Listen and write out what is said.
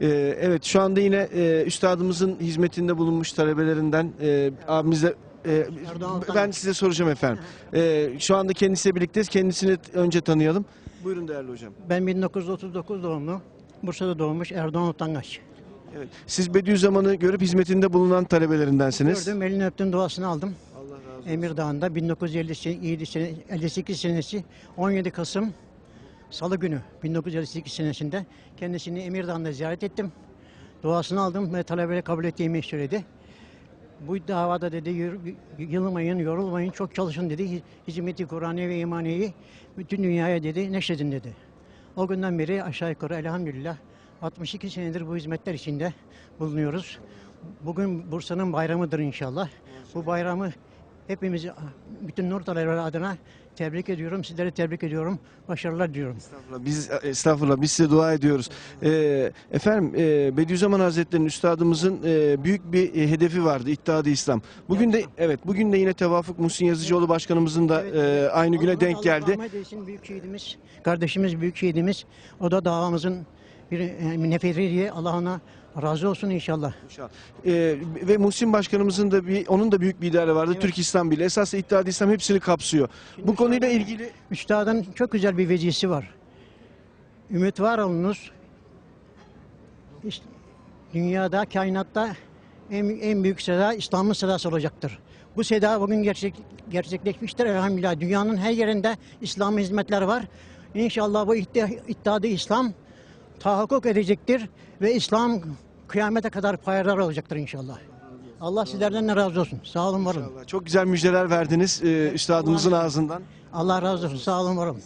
Ee, evet şu anda yine e, üstadımızın hizmetinde bulunmuş talebelerinden e, abimizle e, ben size soracağım efendim. Ee, şu anda kendisiyle birlikteyiz. Kendisini önce tanıyalım. Buyurun değerli hocam. Ben 1939 doğumlu. Bursa'da doğmuş Erdoğan Utangaç. Evet. Siz Bediüzzaman'ı görüp hizmetinde bulunan talebelerindensiniz. Gördüm, elini öptüm, duasını aldım. Allah razı olsun. Emirdağ'ında 1957 sene, 58 senesi 17 Kasım Salı günü 1958 senesinde kendisini Emirdağ'ında ziyaret ettim. Duasını aldım ve talebele kabul ettiğimi söyledi. Bu davada dedi yılmayın, yorulmayın, çok çalışın dedi. Hi- Hizmeti Kur'an'ı ve imaniyeyi bütün dünyaya dedi neşredin dedi. O günden beri aşağı yukarı elhamdülillah 62 senedir bu hizmetler içinde bulunuyoruz. Bugün Bursa'nın bayramıdır inşallah. Bu bayramı hepimizi, bütün Nur talebeleri adına tebrik ediyorum. Sizleri tebrik ediyorum. Başarılar diliyorum. Estağfurullah. Biz estağfurullah biz size dua ediyoruz. Ee, efendim e, Bediüzzaman Hazretleri'nin üstadımızın e, büyük bir e, hedefi vardı. İttihadı İslam. Bugün de evet bugün de yine Tevafuk Muhsin Yazıcıoğlu başkanımızın da e, aynı güne Allah- denk Allah geldi. rahmet eylesin büyük şehidimiz, kardeşimiz büyük şehidimiz. O da davamızın bir e, neferi diye Allah ona razı olsun inşallah. İnşallah. Ee, ve Muhsin Başkanımızın da bir onun da büyük bir ideali vardı. Evet. Türk İslam Birliği. Esas İttihadı İslam hepsini kapsıyor. Bu konuyla ilgili Üstadın çok güzel bir vecihsi var. Ümit var olunuz. İşte dünyada, kainatta en, en büyük seda İslam'ın sedası olacaktır. Bu seda bugün gerçek, gerçekleşmiştir elhamdülillah. Dünyanın her yerinde İslam'ın hizmetleri var. İnşallah bu itti- iddiadı İslam tahakkuk edecektir ve İslam kıyamete kadar payidar olacaktır inşallah. Allah sizlerden de razı olsun. Sağ olun varın. çok güzel müjdeler verdiniz e, üstadımızın ağzından. Allah razı olsun. Sağ olun varın.